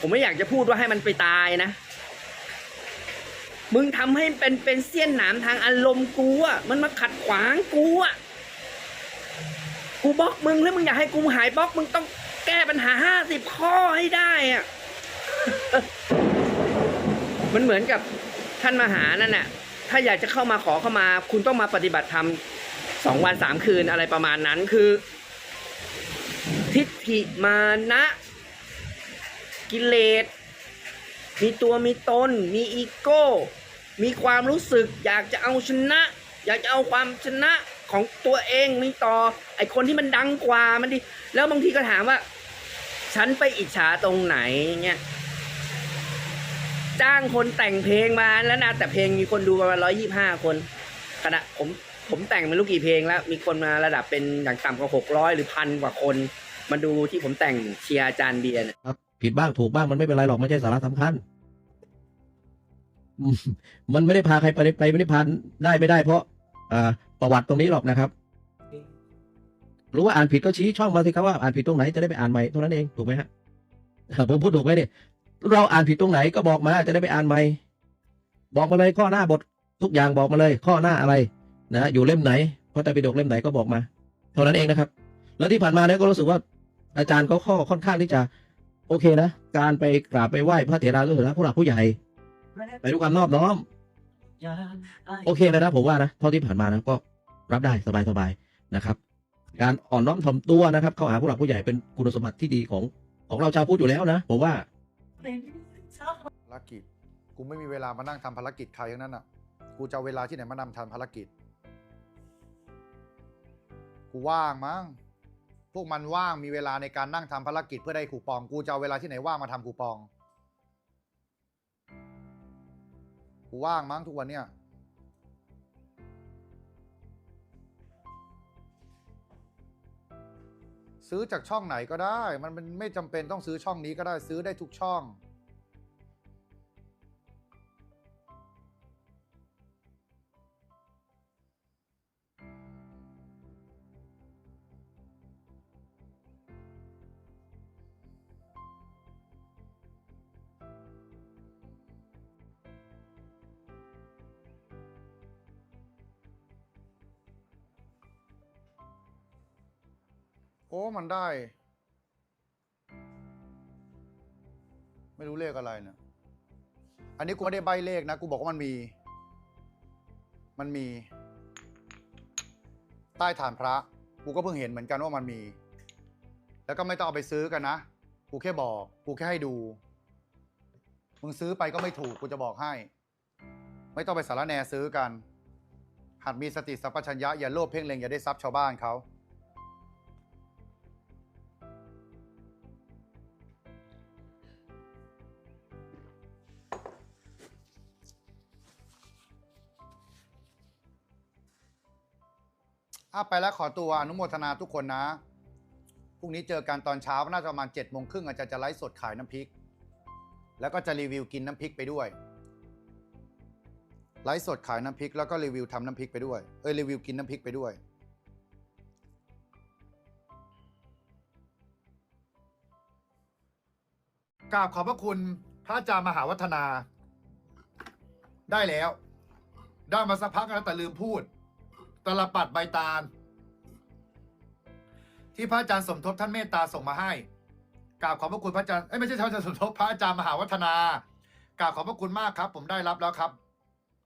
ผมไม่อยากจะพูดว่าให้มันไปตายนะ มึงทำให้เป็นเป็นเสี้ยนหนามทางอารมณ์กูอะมันมาขัดขวางกูอะกูบล็อกมึงแล้วมึงอยากให้กูหายบล็อกมึงต้องแก้ปัญหาห้าสิบข้อให้ได้อะมันเหมือนกับท่านมหานั่นน่ะ ถ้าอยากจะเข้ามาขอเข้ามา คุณต้องมาปฏิบัติธรรมสองวันสามคืนอะไรประมาณนั้นคือ ทิฏฐิมานะ กิเลส มีตัวมีตน มีอีโก้ มีความรู้สึก อยากจะเอาชนะ อยากจะเอาความชนะของตัวเองมีต่อ ไอคนที่มันดังกว่ามันดีแล้วบางทีก็ถามว่า ฉันไปอิจฉาตรงไหนเงี้ยจ้างคนแต่งเพลงมาแล้วนะแต่เพลงมีคนดูประมาณร้อยยี่ห้าคนขณะผมผมแต่งม่รู้กี่เพลงแล้ว มีคนมาระดับเป็นอย่างต่ำกว่าหกร้อยหรือพันกว่าคน มาดูที่ผมแต่งเชียร์อาจารย์เบียร์ครับ ผิดบ้างถูกบ้างมันไม่เป็นไรหรอกไม่ใช่สาระสำคัญ มันไม่ได้พาใครไปไปไม่ได้พานได้ไม่ได้ เพราะอ่าประวัติตรงนี้หรอกนะครับ รู้ว่าอ่านผิดก็ชี้ช่องมาสิครับว่าอ่านผิดตรงไหนจะได้ไปอ่านใหม่เท่านั้นเองถูกไหมฮะผมพูดถูกไหมเนี่ยเราอ่านผิดตรงไหนก็บอกมาจะได้ไปอ่านใหม่บอกมาเลยข้อหน้าบททุกอย่างบอกมาเลย ข้อหน้าอะไรนะฮะอยู่เล่มไหนพระไตรปิฎกเล่มไหนก็บอกมา เท่านั้นเองนะครับ แล้วที่ผ่านมาเนี่ยก็รู้สึกว่าอาจารย์ก็ข้อค่อนข้างที่จะ โอเคนะ การไปกราบไปไหว้พระเถราหรือผู้หลักผู้ใหญ่ไปด้วยความนอบน้อม โอเคเลยนะผมว่านะเท่าที่ผ่านมานะก็รับได้สบายๆนะครับ การอ่อนน้อมถ่อมตัวนะครับ เข้าหาผู้หลักผู้ใหญ่เป็นคุณสมบัติที่ดีของของเราชาวพุทธอยู่แล้วนะผมว่าภารกิจกูไม่มีเวลามานั่งทำภารกิจใครทั้งนั้นอะ กูจะเอาเวลาที่ไหนมานำทำภารกิจ กูว่างมั้ง พวกมันว่างมีเวลาในการนั่งทำภารกิจเพื่อได้คูปอง กูจะเอาเวลาที่ไหนว่างมาทำคูปอง กูว่างมั้งทุกวันเนี่ย ซื้อจากช่องไหนก็ได้ มันไม่จำเป็นต้องซื้อช่องนี้ก็ได้ซื้อได้ทุกช่อง อ้มันได้ ไม่รู้เลขอะไรเนะอันนี้กูไม่ได้ใบเลขนะ กูบอกว่ามันมี มันมี ใต้ฐานพระ กูก็เพิ่งเห็นเหมือนกันว่ามันมี แล้วก็ไม่ต้องเอาไปซื้อกันนะ กูแค่บอก กูแค่ให้ดู มึงซื้อไปก็ไม่ถูก กูจะบอกให้ ไม่ต้องไปสารแนซื้อกันหัดมีสติสัพพัญญะอย่าโลภเพ่งเล็งอย่าได้ทรัพย์ชาวบ้านเขา อะไปแล้วขอตัวอนุโมทนาทุกคนนะ พรุ่งนี้เจอกันตอนเช้าน่าจะประมาณ7จ็ดโมงครึ่งอาจารย์จะไลฟ์สดขายน้ำพริก แล้วก็จะรีวิวกินน้ำพริกไปด้วย ไลฟ์สดขายน้ำพริก แล้วก็รีวิวทำน้ำพริกไปด้วย เอ้ยรีวิวกินน้ำพริกไปด้วยกราบขอบพระคุณพระอาจารย์มหาวัฒนา ได้แล้ว ได้มาสักพักแล้วแต่ลืมพูด ตลปัดใบตาล ที่พระอาจารย์สมทบท่านเมตตาส่งมาให้กราบขอบพระคุณพระอาจารย์เอ้ยไม่ใช่พระอาจารย์สมทบพระอาจารย์มหาวัฒนากราบขอบพระคุณมากครับ ผมได้รับแล้วครับ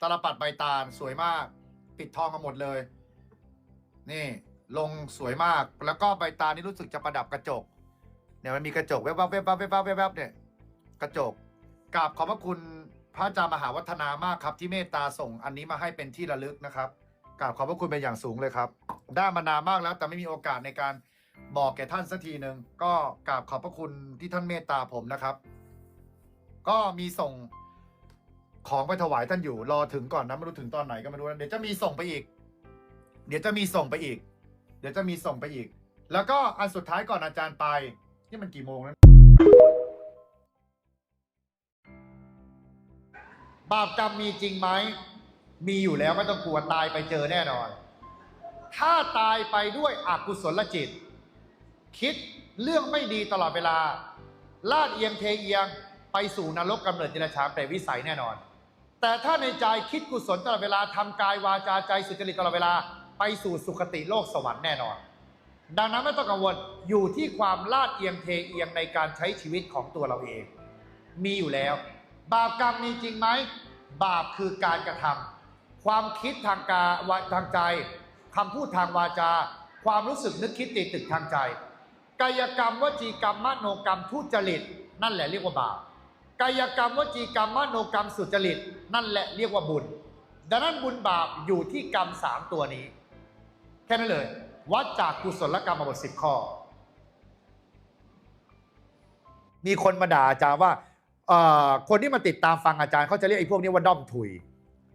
ตลปัดใบตาลสวยมาก ปิดทองมาหมดเลย นี่ ลงสวยมากแล้วก็ใบตาลนี่รู้สึกจะประดับกระจกเนี่ยมันมีกระจกแวบๆแวบๆแวบๆแวบๆเนี่ยกระจกกราบขอบพระคุณพระอาจารย์มหาวัฒนามากครับ ที่เมตตาส่งอันนี้มาให้เป็นที่ระลึกนะครับ กราบขอบพระคุณเป็นอย่างสูงเลยครับ ได้มานานมากแล้วแต่ไม่มีโอกาสในการบอกแก่ท่านสักทีหนึ่งก็กราบขอบพระคุณที่ท่านเมตตาผมนะครับ ก็มีส่งของไปถวายท่านอยู่ รอถึงก่อนนะไม่รู้ถึงตอนไหนก็ไม่รู้นะเดี๋ยวจะมีส่งไปอีก เดี๋ยวจะมีส่งไปอีก เดี๋ยวจะมีส่งไปอีก แล้วก็อันสุดท้ายก่อนอาจารย์ไป นี่มันกี่โมงแล้วบาปกรรมมีจริงไหม มีอยู่แล้วไม่ต้องกลัวตายไปเจอแน่นอน ถ้าตายไปด้วยอกุศลจิต คิดเรื่องไม่ดีตลอดเวลา ลาดเอียงเทเอียงไปสู่นรกกำเนิดเดรัจฉานเปรตวิสัยแน่นอน แต่ถ้าในใจคิดกุศลตลอดเวลาทำกายวาจาใจสุจริตตลอดเวลาไปสู่สุคติโลกสวรรค์แน่นอน ดังนั้นไม่ต้องกังวลอยู่ที่ความลาดเอียงเทเอียงในการใช้ชีวิตของตัวเราเอง มีอยู่แล้ว บาปกรรมมีจริงไหมบาปคือการกระทำ ความคิดทางกาวทางใจคำพูดทางวาจา ความรู้สึกนึกคิดติดตึกทางใจ กายกรรมวจีกรรมมโนกรรมทุจริต นั่นแหละเรียกว่าบาปกายกรรมวจีกรรมมโนกรรมสุจริต นั่นแหละเรียกว่าบุญ ดังนั้นบุญบาปอยู่ที่กรรมสามตัวนี้ แค่นั้นเลย วัดจากกุศลกรรมมาบทสิบข้อ มีคนมาด่าอาจารย์ว่าคนที่มาติดตามฟังอาจารย์เขาจะเรียกไอ้พวกนี้ว่าด้อมถุย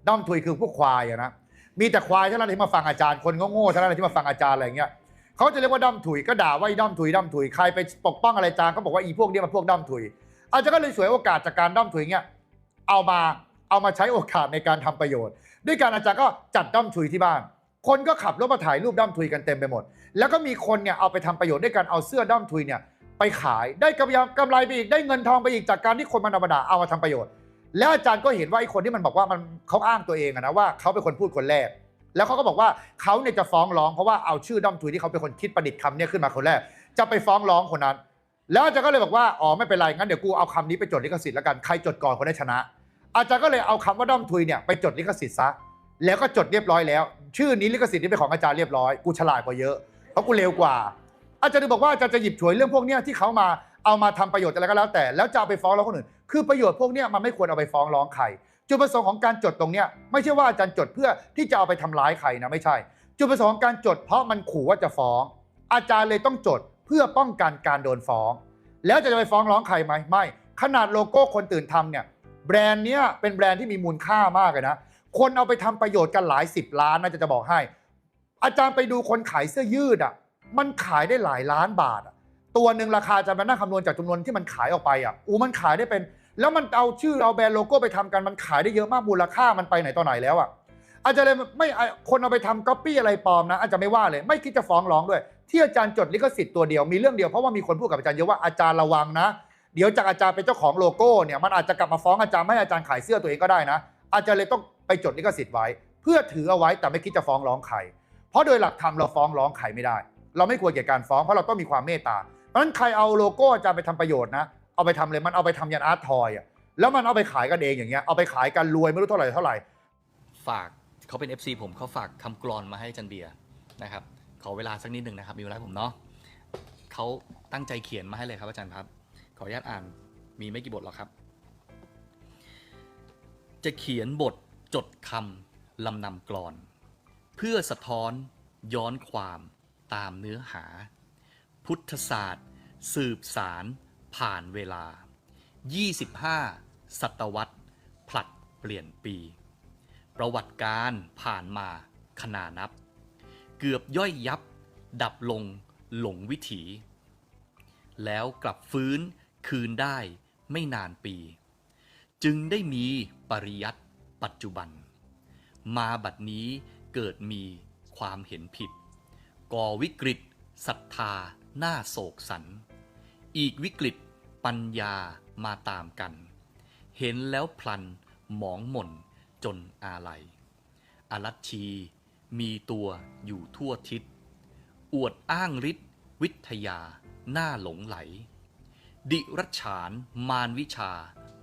ด้อมถุยคือพวกควายอะนะมีแต่ควายเท่านั้นที่มาฟังอาจารย์คนโง่ๆเท่านั้นที่มาฟังอาจารย์อะไรเงี้ยเขาจะเรียกว่าด้อมถุยก็ด่าว่าด้อมถุยด้อมถุยใครไปปกป้องอะไรอาจารย์ก็บอกว่าอีพวกนี้มันพวกด้อมถุย อาจารย์ก็เลยสวยโอกาสจากการด้อมถุยเงี้ยเอามาเอามาใช้โอกาสในการทำประโยชน์ ด้วยการอาจารย์ก็จัดด้อมถุยที่บ้าน คนก็ขับรถมาถ่ายรูปด้อมถุยกันเต็มไปหมด แล้วก็มีคนเนี่ยเอาไปทำประโยชน์ด้วยการเอาเสื้อด้อมถุยเนี่ยไปขายได้กำไรกำไรไปอีกได้เงินทองไปอีกจากการที่คนมันอามดาเอามาทำประโยชน์ แล้วอาจารย์ก็เห็นว่าไอ้คนที่มันบอกว่ามันเขาอ้างตัวเองอะนะว่าเขาเป็นคนพูดคนแรก แล้วเขาก็บอกว่าเขาเนี่ยจะฟ้องร้องเพราะว่าเอาชื่อด้อมถุยที่เขาเป็นคนคิดประดิษฐ์คำเนี่ยขึ้นมาคนแรก จะไปฟ้องร้องคนนั้น แล้วอาจารย์ก็เลยบอกว่าอ๋อไม่เป็นไรงั้นเดี๋ยวกูเอาคำนี้ไปจดลิขสิทธิ์แล้วกันใครจดก่อนคนได้ชนะ อาจารย์ก็เลยเอาคำว่าด้อมทุยเนี่ยไปจดลิขสิทธิ์ซะแล้วก็จดเรียบร้อยแล้ว ชื่อนี้ลิขสิทธิ์นี้เป็นของอาจารย์เรียบร้อยกูฉลาดกว่าเยอะเพราะกูเร็วกว่า อาจารย์เลยบอกว่าอาจารย์จะหยิบฉวยเรื่องพวกเนี้ยที่เขามา เอามาทำประโยชน์อะไรก็แล้วแต่ แล้วจะเอาไปฟ้องร้องคนอื่น คือประโยชน์พวกนี้มันไม่ควรเอาไปฟ้องร้องใคร จุดประสงค์ของการจดตรงเนี้ยไม่ใช่ว่าอาจารย์จดเพื่อที่จะเอาไปทำร้ายใครนะไม่ใช่ จุดประสงค์ของการจดเพราะมันขู่ว่าจะฟ้อง อาจารย์เลยต้องจดเพื่อป้องกันการโดนฟ้อง แล้วจะไปฟ้องร้องใครไหมไม่ ขนาดโลโก้คนตื่นทำเนี่ยแบรนด์เนี้ยเป็นแบรนด์ที่มีมูลค่ามากเลยนะ คนเอาไปทำประโยชน์กันหลายสิบล้านนะจะจะบอกให้ อาจารย์ไปดูคนขายเสื้อยืดอะ มันขายได้หลายล้านบาทอะ ตัวหนึ่งราคาจะมานั่งคำนวณจากจำนวนที่มันขายออกไปอะอูมันขายได้เป็น แล้วมันเอาชื่อเอาแบรนด์โลโก้ไปทำกันมันขายได้เยอะมากมูลค่ามันไปไหนต่อไหนแล้วอะอาจารย์เลยไม่คนเอาไปทำก๊อปปี้อะไรปลอมนะอาจารย์ไม่ว่าเลย ไม่คิดจะฟ้องร้องด้วย ที่อาจารย์จดลิขสิทธิ์ตัวเดียวมีเรื่องเดียวเพราะว่ามีคนพูดกับอาจารย์เยอะว่าอาจารย์ระวังนะ เดี๋ยวจากอาจารย์เป็นเจ้าของโลโก้เนี่ยมันอาจจะกลับมาฟ้องอาจารย์ไม่ให้อาจารย์ขายเสื้อตัวเองก็ได้นะ อาจารย์เลยต้องไปจดลิขสิทธิ์ไว้ เพื่อถือเอาไว้แต่ไม่คิดจะฟ้องร้องใครเพราะโดยหลักธรรมเราฟ้องร้องใครไม่ได้ เราไม่ควรเกี่ยวกับการฟ้องเพราะเราต้องมีความเมตตา ราะฉะนั้นใครเอาโลโก้อาจารย์ไปทำประโยชน์นะ เอาไปทำเลยมันเอาไปทำยันอาร์ตทอยอะแล้วมันเอาไปขายกันเองอย่างเงี้ยเอาไปขายกันรวยไม่รู้เท่าไหร่เท่าไหร่ ฝากเขาเป็น FC ผมเขาฝากคำกรอนมาให้จันเบียร์นะครับขอเวลาสักนิดหนึ่งนะครับมีเวลาผมเนาะเขาตั้งใจเขียนมาให้เลยครับอาจารย์ครับ ขออนุญาตอ่านมีไม่กี่บทหรอกครับ จะเขียนบทจดคำลำนำกรอน เพื่อสะท้อนย้อนความตามเนื้อหา พุทธศาสตร์ สืบสารผ่านเวลา 25 ศตวรรษ ผลัดเปลี่ยนปี ประวัติการผ่านมาขนานับ เกือบย่อยยับ ดับลงหลงวิถี แล้วกลับฟื้นคืนได้ไม่นานปี จึงได้มีปริยัติปัจจุบัน มาบัดนี้เกิดมีความเห็นผิด ก่อวิกฤตศรัทธา น้าโศกสัน อีกวิกฤตปัญญามาตามกัน เห็นแล้วพลันหมองหม่นจนอาลัยอรัชชีมีตัวอยู่ทั่วทิศ อวดอ้างฤทธิ์วิทยาหน้าหลงไหล ดิรัชานมารวิชา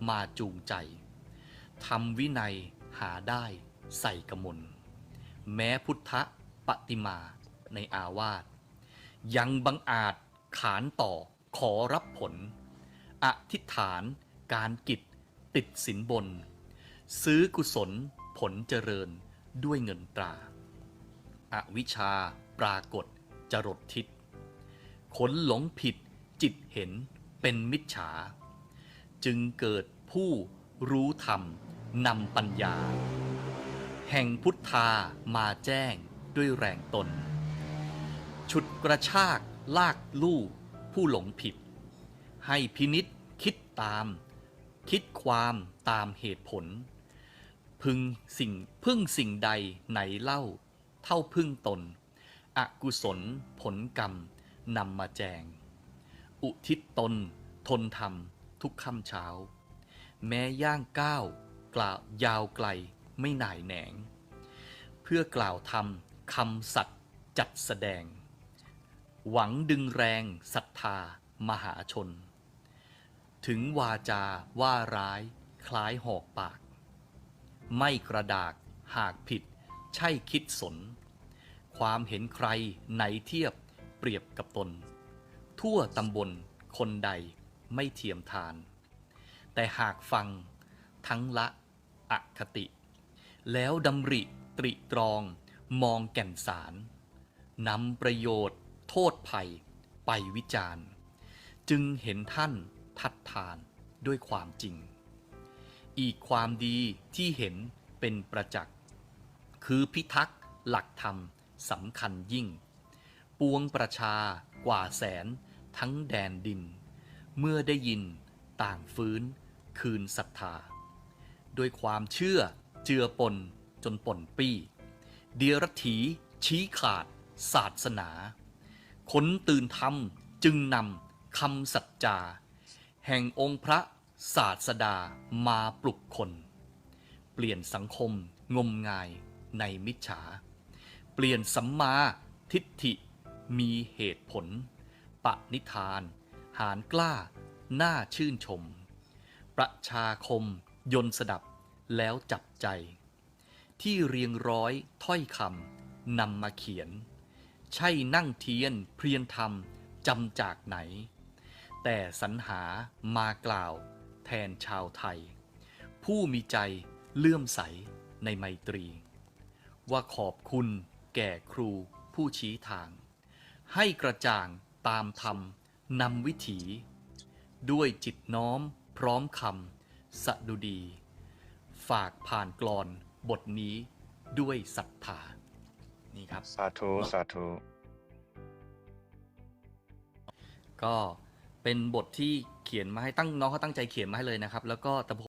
มาจูงใจทำวินัยหาได้ใส่กมล แม้พุทธปฏิมาในอาวาส ยังบังอาจขานต่อขอรับผล อธิษฐานการกิจติดสินบน ซื้อกุศลผลเจริญด้วยเงินตราอวิชชาปรากฏจรดทิศขนหลงผิดจิตเห็นเป็นมิจฉา จึงเกิดผู้รู้ธรรมนำปัญญา แห่งพุทธามาแจ้งด้วยแรงตน ฉุดกระชากลากลู่ผู้หลงผิด ให้พินิษคิดตาม คิดความตามเหตุผล พึงสิ่งพึ่งสิ่งใดไหนเล่า เท่าพึ่งตน อกุศลผลกรรมนำมาแจง อุทิศตน ทนทำทุกค่ำเช้า แม้ย่างก้าวกล่าวยาวไกลไม่หน่ายแหนง เพื่อกล่าวทำคำสัตย์จัดแสดง หวังดึงแรงศรัทธามหาชน ถึงวาจาว่าร้ายคล้ายหอกปาก ไม่กระดากหากผิด ใช่คิดสน ความเห็นใครไหนเทียบเปรียบกับตน ทั่วตำบลคนใดไม่เทียมทาน แต่หากฟังทั้งละอคติ แล้วดำริตริตรองมองแก่นสารนำประโยชน์ โทษภัยไปวิจารณ์ จึงเห็นท่านทัดทานด้วยความจริง อีกความดีที่เห็นเป็นประจักษ์ คือพิทักษ์หลักธรรมสำคัญยิ่ง ปวงประชากว่าแสนทั้งแดนดิน เมื่อได้ยินต่างฟื้นคืนศรัทธา ด้วยความเชื่อเจือปนจนป่นปี้ เดียรถีชี้ขาดศาสนา คนตื่นธรรมจึงนำคำสัจจา แห่งองค์พระศาสดามาปลุกคน เปลี่ยนสังคมงมงายในมิจฉา เปลี่ยนสัมมาทิฏฐิมีเหตุผล ปณิธาน หารกล้า น่าชื่นชม ประชาคมยนต์สดับแล้วจับใจ ที่เรียงร้อยถ้อยคำนำมาเขียน ใช่นั่งเทียนเพียนธรรมจำจากไหน แต่สรรหามากล่าวแทนชาวไทย ผู้มีใจเลื่อมใสในไมตรี ว่าขอบคุณแก่ครูผู้ชี้ทาง ให้กระจ่างตามธรรมนำวิถี ด้วยจิตน้อมพร้อมคำสดุดี ฝากผ่านกลอนบทนี้ด้วยศรัทธา นี่ครับ สาธุ สาธุ ก็เป็นบทที่เขียนมาให้ตั้งน้องเขาตั้งใจเขียนมาให้เลยนะครับ แล้วก็แต่ผม